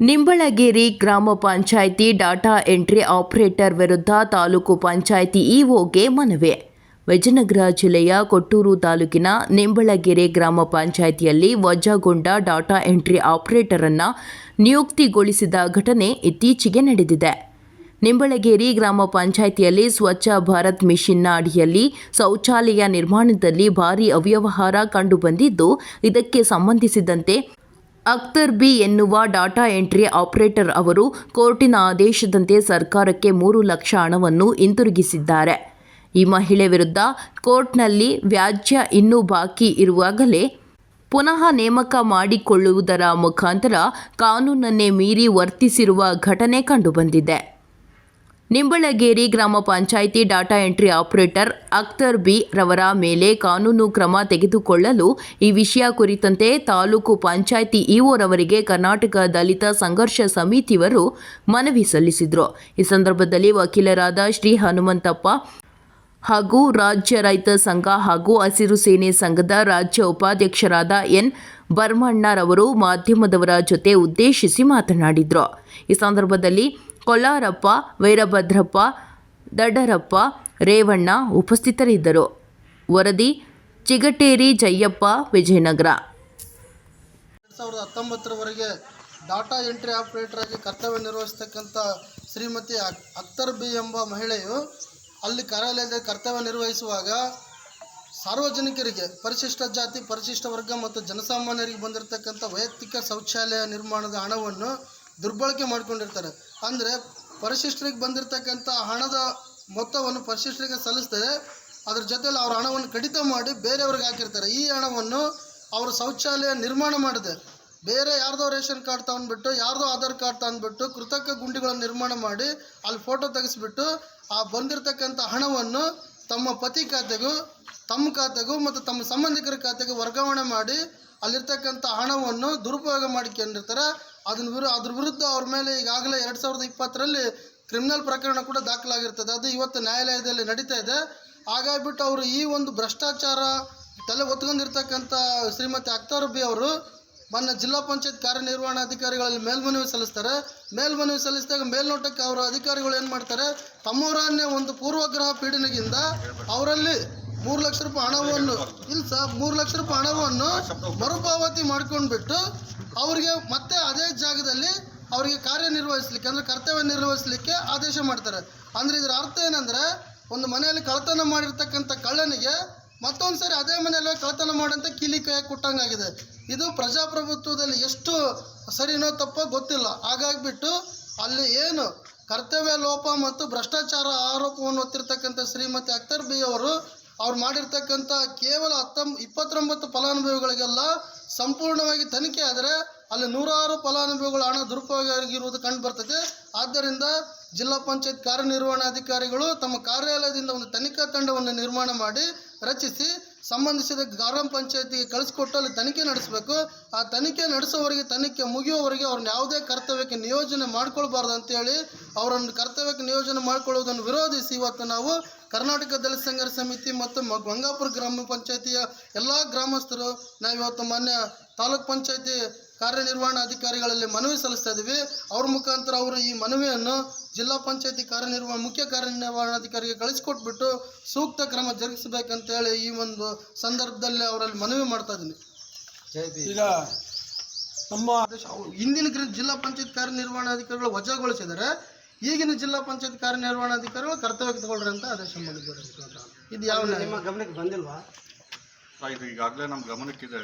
ನಿಂಬಳಗೇರಿ ಗ್ರಾಮ panchayat data entry operator ವಿರುದ್ಧ ತಾಲೂಕು ಪಂಚಾಯಿತಿ ಇಒಗೆ ಮನವಿ. ವಿಜಯನಗರ ಜಿಲ್ಲೆಯ ಕೊಟ್ಟೂರು ತಾಲೂಕಿನ ನಿಂಬಳಗೆರೆ ಗ್ರಾಮ ಪಂಚಾಯಿತಿಯಲ್ಲಿ ವಜಾಗೊಂಡ ಡಾಟಾ ಎಂಟ್ರಿ ಆಪರೇಟರ್ ಅನ್ನು ನಿಯುಕ್ತಿಗೊಳಿಸಿದ ಘಟನೆ ಇತ್ತೀಚೆಗೆ ನಡೆದಿದೆ. ನಿಂಬಳಗೇರಿ ಗ್ರಾಮ ಪಂಚಾಯಿತಿಯಲ್ಲಿ ಸ್ವಚ್ಛ ಭಾರತ್ ಮಿಷನ್ನ ಅಡಿಯಲ್ಲಿ ಶೌಚಾಲಯ ನಿರ್ಮಾಣದಲ್ಲಿ ಭಾರೀ ಅವ್ಯವಹಾರ ಕಂಡುಬಂದಿದ್ದು, ಇದಕ್ಕೆ ಸಂಬಂಧಿಸಿದಂತೆ ಅಖ್ತರ್ ಬಿ ಎನ್ನುವ ಡಾಟಾ ಎಂಟ್ರಿ ಆಪರೇಟರ್ ಅವರು ಕೋರ್ಟಿನ ಆದೇಶದಂತೆ ಸರ್ಕಾರಕ್ಕೆ ಮೂರು ಲಕ್ಷ ಹಣವನ್ನು ಹಿಂತಿರುಗಿಸಿದ್ದಾರೆ. ಈ ಮಹಿಳೆ ವಿರುದ್ಧ ಕೋರ್ಟ್ನಲ್ಲಿ ವ್ಯಾಜ್ಯ ಇನ್ನೂ ಬಾಕಿ ಇರುವಾಗಲೇ ಪುನಃ ನೇಮಕ ಮಾಡಿಕೊಳ್ಳುವುದರ ಮುಖಾಂತರ ಕಾನೂನನ್ನೇ ಮೀರಿ ವರ್ತಿಸಿರುವ ಘಟನೆ ಕಂಡುಬಂದಿದೆ. ನಿಂಬಳಗೇರಿ ಗ್ರಾಮ panchayat data entry operator Akhtar B ರವರ ಮೇಲೆ ಕಾನೂನು ಕ್ರಮ ತೆಗೆದುಕೊಳ್ಳಲು ಈ ವಿಷಯ ಕುರಿತಂತೆ ತಾಲೂಕು ಪಂಚಾಯಿತಿ ಇಒರವರಿಗೆ ಕರ್ನಾಟಕ ದಲಿತ ಸಂಘರ್ಷ ಸಮಿತಿಯವರು ಮನವಿ ಸಲ್ಲಿಸಿದರು. ಈ ಸಂದರ್ಭದಲ್ಲಿ ವಕೀಲರಾದ ಶ್ರೀ ಹನುಮಂತಪ್ಪ ಹಾಗೂ ರಾಜ್ಯ ರೈತ ಸಂಘ ಹಾಗೂ ಹಸಿರು ಸೇನೆ ಸಂಘದ ರಾಜ್ಯ ಉಪಾಧ್ಯಕ್ಷರಾದ ಎನ್ ಬರ್ಮಣ್ಣರವರು ಮಾಧ್ಯಮದವರ ಜೊತೆ ಉದ್ದೇಶಿಸಿ ಮಾತನಾಡಿದರು. ಈ ಸಂದರ್ಭದಲ್ಲಿ ಕೊಲ್ಲಾರಪ್ಪ ವೈರಭದ್ರಪ್ಪ, ದಡ್ಡರಪ್ಪ, ರೇವಣ್ಣ ಉಪಸ್ಥಿತರಿದ್ದರು. ವರದಿ, ಚಿಗಟೇರಿ ಜಯ್ಯಪ್ಪ, ವಿಜಯನಗರ. ಎರಡು ಸಾವಿರದ ಹತ್ತೊಂಬತ್ತರವರೆಗೆ ಡಾಟಾ ಎಂಟ್ರಿ ಆಪರೇಟರ್ ಆಗಿ ಕರ್ತವ್ಯ ನಿರ್ವಹಿಸ್ತಕ್ಕಂಥ ಶ್ರೀಮತಿ ಅಕ್ತರ್ ಬಿ ಎಂಬ ಮಹಿಳೆಯು ಅಲ್ಲಿ ಕಾರ್ಯಾಲಯದಲ್ಲಿ ಕರ್ತವ್ಯ ನಿರ್ವಹಿಸುವಾಗ ಸಾರ್ವಜನಿಕರಿಗೆ, ಪರಿಶಿಷ್ಟ ಜಾತಿ, ಪರಿಶಿಷ್ಟ ವರ್ಗ ಮತ್ತು ಜನಸಾಮಾನ್ಯರಿಗೆ ಬಂದಿರತಕ್ಕಂಥ ವೈಯಕ್ತಿಕ ಶೌಚಾಲಯ ನಿರ್ಮಾಣದ ಹಣವನ್ನು ದುರ್ಬಳಕೆ ಮಾಡ್ಕೊಂಡಿರ್ತಾರೆ. ಅಂದರೆ ಪರಿಶಿಷ್ಟರಿಗೆ ಬಂದಿರತಕ್ಕಂಥ ಹಣದ ಮೊತ್ತವನ್ನು ಪರಿಶಿಷ್ಟರಿಗೆ ಸಲ್ಲಿಸ್ತದೆ ಅದ್ರ ಜೊತೆಯಲ್ಲಿ ಅವ್ರ ಹಣವನ್ನು ಕಡಿತ ಮಾಡಿ ಬೇರೆಯವ್ರಿಗೆ ಹಾಕಿರ್ತಾರೆ. ಈ ಹಣವನ್ನು ಅವರು ಶೌಚಾಲಯ ನಿರ್ಮಾಣ ಮಾಡಿದೆ. ಬೇರೆ ಯಾರ್ದೋ ರೇಷನ್ ಕಾರ್ಡ್ ತಗೊಂಡ್ಬಿಟ್ಟು, ಯಾರ್ದೋ ಆಧಾರ್ ಕಾರ್ಡ್ ತಗೊಂಡ್ಬಿಟ್ಟು ಕೃತಕ ಗುಂಡಿಗಳನ್ನು ನಿರ್ಮಾಣ ಮಾಡಿ ಅಲ್ಲಿ ಫೋಟೋ ತೆಗೆಸ್ಬಿಟ್ಟು ಆ ಬಂದಿರತಕ್ಕಂಥ ಹಣವನ್ನು ತಮ್ಮ ಪತಿ ಖಾತೆಗೂ, ತಮ್ಮ ಖಾತೆಗೂ ಮತ್ತು ತಮ್ಮ ಸಂಬಂಧಿಕರ ಖಾತೆಗೂ ವರ್ಗಾವಣೆ ಮಾಡಿ ಅಲ್ಲಿರ್ತಕ್ಕಂಥ ಹಣವನ್ನು ದುರುಪಯೋಗ ಮಾಡಿಕೊಂಡಿರ್ತಾರೆ. ಅದನ್ನ ವಿರು, ಅದ್ರ ವಿರುದ್ಧ ಅವ್ರ ಮೇಲೆ ಈಗಾಗಲೇ ಎರಡು ಸಾವಿರದ ಇಪ್ಪತ್ತರಲ್ಲಿ ಕ್ರಿಮಿನಲ್ ಪ್ರಕರಣ ಕೂಡ ದಾಖಲಾಗಿರ್ತದೆ. ಅದು ಇವತ್ತು ನ್ಯಾಯಾಲಯದಲ್ಲಿ ನಡೀತಾ ಇದೆ. ಹಾಗಾಗ್ಬಿಟ್ಟು ಅವರು ಈ ಒಂದು ಭ್ರಷ್ಟಾಚಾರ ತಲೆ ಒತ್ಕೊಂಡಿರ್ತಕ್ಕಂಥ ಶ್ರೀಮತಿ ಅಕ್ತಾರ್ ಬಿ ಅವರು ಮೊನ್ನೆ ಜಿಲ್ಲಾ ಪಂಚಾಯತ್ ಕಾರ್ಯನಿರ್ವಹಣಾಧಿಕಾರಿಗಳಲ್ಲಿ ಮೇಲ್ಮನವಿ ಸಲ್ಲಿಸ್ತಾರೆ. ಮೇಲ್ಮನವಿ ಸಲ್ಲಿಸಿದಾಗ ಮೇಲ್ನೋಟಕ್ಕೆ ಅವರ ಅಧಿಕಾರಿಗಳು ಏನು ಮಾಡ್ತಾರೆ? ತಮ್ಮವರನ್ನೇ ಒಂದು ಪೂರ್ವಗ್ರಹ ಪೀಡನೆಗಿಂದ ಅವರಲ್ಲಿ ಮೂರು ಲಕ್ಷ ರೂಪಾಯಿ ಹಣವನ್ನು, ಇಲ್ಲ ಸರ್ ಮೂರು ಲಕ್ಷ ರೂಪಾಯಿ ಹಣವನ್ನು ಮರುಪಾವತಿ ಮಾಡ್ಕೊಂಡ್ಬಿಟ್ಟು ಅವರಿಗೆ ಮತ್ತೆ ಅದೇ ಜಾಗದಲ್ಲಿ ಅವರಿಗೆ ಕಾರ್ಯನಿರ್ವಹಿಸ್ಲಿಕ್ಕೆ ಅಂದರೆ ಕರ್ತವ್ಯ ನಿರ್ವಹಿಸಲಿಕ್ಕೆ ಆದೇಶ ಮಾಡ್ತಾರೆ. ಅಂದರೆ ಇದರ ಅರ್ಥ ಏನಂದರೆ ಒಂದು ಮನೆಯಲ್ಲಿ ಕಳ್ಳತನ ಮಾಡಿರ್ತಕ್ಕಂಥ ಕಳ್ಳನಿಗೆ ಮತ್ತೊಂದು ಸರಿ ಅದೇ ಮನೆಯಲ್ಲಿ ಕಳ್ಳತನ ಮಾಡಂತ ಕಿಲಿ ಕೈ ಕೊಟ್ಟಂಗಾಗಿದೆ. ಇದು ಪ್ರಜಾಪ್ರಭುತ್ವದಲ್ಲಿ ಎಷ್ಟು ಸರಿನೋ ತಪ್ಪೋ ಗೊತ್ತಿಲ್ಲ. ಹಾಗಾಗ್ಬಿಟ್ಟು ಅಲ್ಲಿ ಏನು ಕರ್ತವ್ಯ ಲೋಪ ಮತ್ತು ಭ್ರಷ್ಟಾಚಾರ ಆರೋಪವನ್ನು ಹೊತ್ತಿರ್ತಕ್ಕಂಥ ಶ್ರೀಮತಿ ಅಕ್ತರ್ ಬಿ ಅವರು ಅವ್ರು ಮಾಡಿರ್ತಕ್ಕಂಥ ಕೇವಲ ಹತ್ತೊಂಬ, ಇಪ್ಪತ್ತೊಂಬತ್ತು ಫಲಾನುಭವಿಗಳಿಗೆಲ್ಲ ಸಂಪೂರ್ಣವಾಗಿ ತನಿಖೆ ಆದರೆ ಅಲ್ಲಿ ನೂರಾರು ಫಲಾನುಭವಿಗಳ ಹಣ ದುರುಪಯೋಗ ಆಗಿರುವುದು ಕಂಡು ಬರ್ತದೆ. ಆದ್ದರಿಂದ ಜಿಲ್ಲಾ ಪಂಚಾಯತ್ ಕಾರ್ಯನಿರ್ವಹಣಾಧಿಕಾರಿಗಳು ತಮ್ಮ ಕಾರ್ಯಾಲಯದಿಂದ ಒಂದು ತನಿಖಾ ತಂಡವನ್ನು ನಿರ್ಮಾಣ ಮಾಡಿ ರಚಿಸಿ, ಸಂಬಂಧಿಸಿದ ಗ್ರಾಮ ಪಂಚಾಯತಿಗೆ ಕಳಿಸ್ಕೊಟ್ಟು ಅಲ್ಲಿ ತನಿಖೆ ನಡೆಸಬೇಕು. ಆ ತನಿಖೆ ನಡೆಸೋವರೆಗೆ ತನಿಖೆ ಮುಗಿಯುವವರೆಗೆ ಅವ್ರನ್ನ ಯಾವುದೇ ಕರ್ತವ್ಯಕ್ಕೆ ನಿಯೋಜನೆ ಮಾಡ್ಕೊಳ್ಬಾರ್ದು ಅಂತೇಳಿ ಅವರನ್ನು ಕರ್ತವ್ಯಕ್ಕೆ ನಿಯೋಜನೆ ಮಾಡ್ಕೊಳ್ಳೋದನ್ನು ವಿರೋಧಿಸಿ ಇವತ್ತು ನಾವು ಕರ್ನಾಟಕ ದಲಿತ ಸಂಘರ್ಷ ಸಮಿತಿ ಮತ್ತು ಮ- ಗಂಗಾಪುರ ಗ್ರಾಮ ಪಂಚಾಯತಿಯ ಎಲ್ಲ ಗ್ರಾಮಸ್ಥರು ನಾವು ಇವತ್ತು ಮಾನ್ಯ ತಾಲೂಕ್ ಪಂಚಾಯತಿ ಕಾರ್ಯನಿರ್ವಹಣಾಧಿಕಾರಿಗಳಲ್ಲಿ ಮನವಿ ಸಲ್ಲಿಸ್ತಾ ಇದ್ದೀವಿ. ಅವ್ರ ಮುಖಾಂತರ ಅವರು ಈ ಮನವಿಯನ್ನು ಜಿಲ್ಲಾ ಪಂಚಾಯತಿ ಕಾರ್ಯನಿರ್ವಹ ಮುಖ್ಯ ಕಾರ್ಯನಿರ್ವಹಣಾಧಿಕಾರಿಗೆ ಕಳಿಸ್ಕೊಟ್ಬಿಟ್ಟು ಸೂಕ್ತ ಕ್ರಮ ಜರುಗಿಸಬೇಕಂತೇಳಿ ಈ ಒಂದು ಸಂದರ್ಭದಲ್ಲಿ ಅವರಲ್ಲಿ ಮನವಿ ಮಾಡ್ತಾ ಇದ್ದೀನಿ. ಈಗ ನಮ್ಮ ಹಿಂದಿನ ಜಿಲ್ಲಾ ಪಂಚಾಯತ್ ಕಾರ್ಯನಿರ್ವಹಣಾಧಿಕಾರಿಗಳು ವಜಾಗೊಳಿಸಿದರೆ ಈಗಿನ ಜಿಲ್ಲಾ ಪಂಚಾಯತ್ ಕಾರ್ಯನಿರ್ವಹಣಾಧಿಕಾರಿಗಳು ಕರ್ತವ್ಯಕ್ಕೆ ತಗೊಳ್ರಿ ಅಂತ ಆದೇಶ ಮಾಡಿದ್ದಾರೆ. ಇದು ಯಾವ ನಿಮ್ಮ ಗಮನಕ್ಕೆ ಬಂದಿಲ್ವಾ? ಇದು ಈಗಾಗಲೇ ನಮ್ಮ ಗಮನಕ್ಕಿದೆ.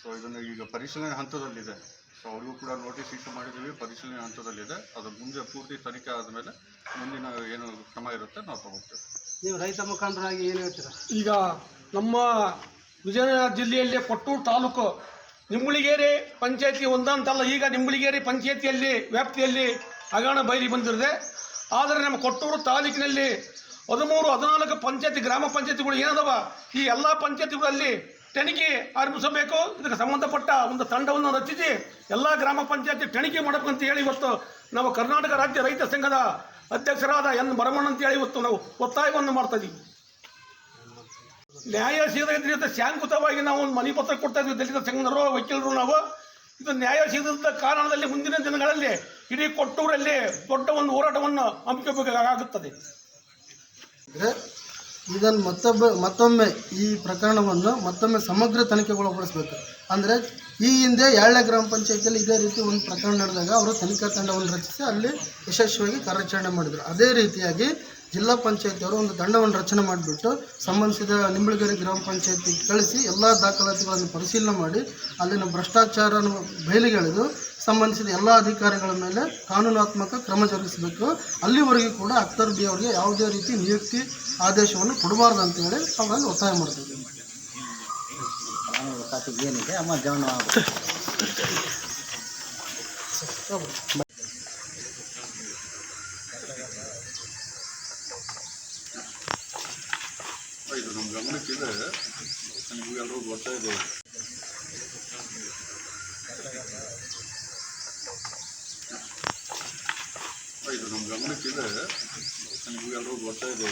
ಸೊ ಇದನ್ನು ಈಗ ಪರಿಶೀಲನೆ ಹಂತದಲ್ಲಿದೆ. ಸೊ ಅವ್ರಿಗೂ ಕೂಡ ನೋಟಿಸ್ ಇಟ್ಟು ಮಾಡಿದ್ದೀವಿ. ಪರಿಶೀಲನೆ ಹಂತದಲ್ಲಿದೆ. ಅದು ಮುಂದೆ ಪೂರ್ತಿ ತನಿಖೆ ಆದಮೇಲೆ ಮುಂದಿನ ಏನು ಕ್ರಮ ಇರುತ್ತೆ ನಾವು ತಗೋತೇವೆ. ನೀವು ರೈತ ಮುಖಂಡರಾಗಿ ಏನು ಹೇಳ್ತೀರಾ? ಈಗ ನಮ್ಮ ವಿಜಯನಗರ ಜಿಲ್ಲೆಯಲ್ಲಿ ಕೊಟ್ಟೂರು ತಾಲೂಕು ನಿಂಬುಳಿಗೇರಿ ಪಂಚಾಯತಿ ಒಂದಂತಲ್ಲ. ಈಗ ನಿಂಬುಳಿಗೇರಿ ಪಂಚಾಯತಿಯಲ್ಲಿ ವ್ಯಾಪ್ತಿಯಲ್ಲಿ ಹಗರಣ ಬಯಲಿ ಬಂದಿರದೆ ಆದರೆ ನಮ್ಮ ಕೊಟ್ಟೂರು ತಾಲೂಕಿನಲ್ಲಿ ಹದಿಮೂರು, ಹದಿನಾಲ್ಕು ಪಂಚಾಯತಿ, ಗ್ರಾಮ ಪಂಚಾಯತಿಗಳು ಏನದವ, ಈ ಎಲ್ಲ ಪಂಚಾಯತಿಗಳಲ್ಲಿ ತನಿಖೆ ಆರಂಭಿಸಬೇಕು. ಇದಕ್ಕೆ ಸಂಬಂಧಪಟ್ಟ ಒಂದು ತಂಡವನ್ನು ರಚಿಸಿ ಎಲ್ಲ ಗ್ರಾಮ ಪಂಚಾಯತಿ ತನಿಖೆ ಮಾಡಬೇಕು ಅಂತ ಹೇಳಿ ಇವತ್ತು ನಾವು ಕರ್ನಾಟಕ ರಾಜ್ಯ ರೈತ ಸಂಘದ ಅಧ್ಯಕ್ಷರಾದ ಎನ್ ಭರಮಣ್ಣ ಅಂತ ಹೇಳಿ ಇವತ್ತು ನಾವು ಒತ್ತಾಯವನ್ನು ಮಾಡ್ತಾ ಇದ್ದೀವಿ ನ್ಯಾಯ ಸಿಗದ ಶಾಂಕುತವಾಗಿ ನಾವು ಒಂದು ಮನೆ ಪತ್ರ ಕೊಡ್ತಾ ಇದ್ವಿ ದಲಿತ ಸಂಘದವರು, ವಕೀಲರು, ನಾವು. ಇದು ನ್ಯಾಯ ಸಿಗದ ಕಾರಣದಲ್ಲಿ ಮುಂದಿನ ದಿನಗಳಲ್ಲಿ ಇಡೀ ಕೊಟ್ಟೂರಲ್ಲಿ ದೊಡ್ಡ ಒಂದು ಹೋರಾಟವನ್ನು ಹಮ್ಮಿಕೋಬೇಕಾಗುತ್ತದೆ ಇದನ್ನು ಮತ್ತೊಬ್ಬ, ಮತ್ತೊಮ್ಮೆ ಈ ಪ್ರಕರಣವನ್ನು ಮತ್ತೊಮ್ಮೆ ಸಮಗ್ರ ತನಿಖೆಗೊಳಪಡಿಸಬೇಕು. ಅಂದರೆ ಈ ಹಿಂದೆ ಎರಡನೇ ಗ್ರಾಮ ಪಂಚಾಯತಿಯಲ್ಲಿ ಇದೇ ರೀತಿ ಒಂದು ಪ್ರಕರಣ ನಡೆದಾಗ ಅವರು ತನಿಖಾ ತಂಡವನ್ನು ರಚಿಸಿ ಅಲ್ಲಿ ಯಶಸ್ವಿಯಾಗಿ ಕಾರ್ಯಾಚರಣೆ ಮಾಡಿದರು. ಅದೇ ರೀತಿಯಾಗಿ ಜಿಲ್ಲಾ ಪಂಚಾಯತಿಯವರು ಒಂದು ದಂಡವನ್ನು ರಚನೆ ಮಾಡಿಬಿಟ್ಟು ಸಂಬಂಧಿಸಿದ ನಿಂಬಳಗೆರೆ ಗ್ರಾಮ ಪಂಚಾಯತಿ ಕಳಿಸಿ ಎಲ್ಲ ದಾಖಲಾತಿಗಳನ್ನು ಪರಿಶೀಲನೆ ಮಾಡಿ, ಅಲ್ಲಿನ ಭ್ರಷ್ಟಾಚಾರನ ಬಯಲಿಗೆಳೆದು ಸಂಬಂಧಿಸಿದ ಎಲ್ಲ ಅಧಿಕಾರಿಗಳ ಮೇಲೆ ಕಾನೂನಾತ್ಮಕ ಕ್ರಮ ಜರುಗಿಸಬೇಕು. ಅಲ್ಲಿವರೆಗೂ ಕೂಡ ಅಕ್ತರ್ ಬಿ ಅವರಿಗೆ ಯಾವುದೇ ರೀತಿ ನಿಯುಕ್ತಿ ಆದೇಶವನ್ನು ಕೊಡಬಾರ್ದು ಅಂತೇಳಿ ಅವರಲ್ಲಿ ಒತ್ತಾಯ ಮಾಡ್ತಿದ್ದೀವಿ ಏನಿದೆ? ಅಮ್ಮ ಜವನ ಇದು ನಮ್ಮ ಗಮನಕ್ಕಿದೆ ನಿಮಗೆಲ್ಲರೂ ಗೊತ್ತೇ ಇದೆ ನಮ್ಮ ಗಮನಕ್ಕಿದೆ ನಿಮಗೆಲ್ಲರೂ ಗೊತ್ತೇ ಇದೆ.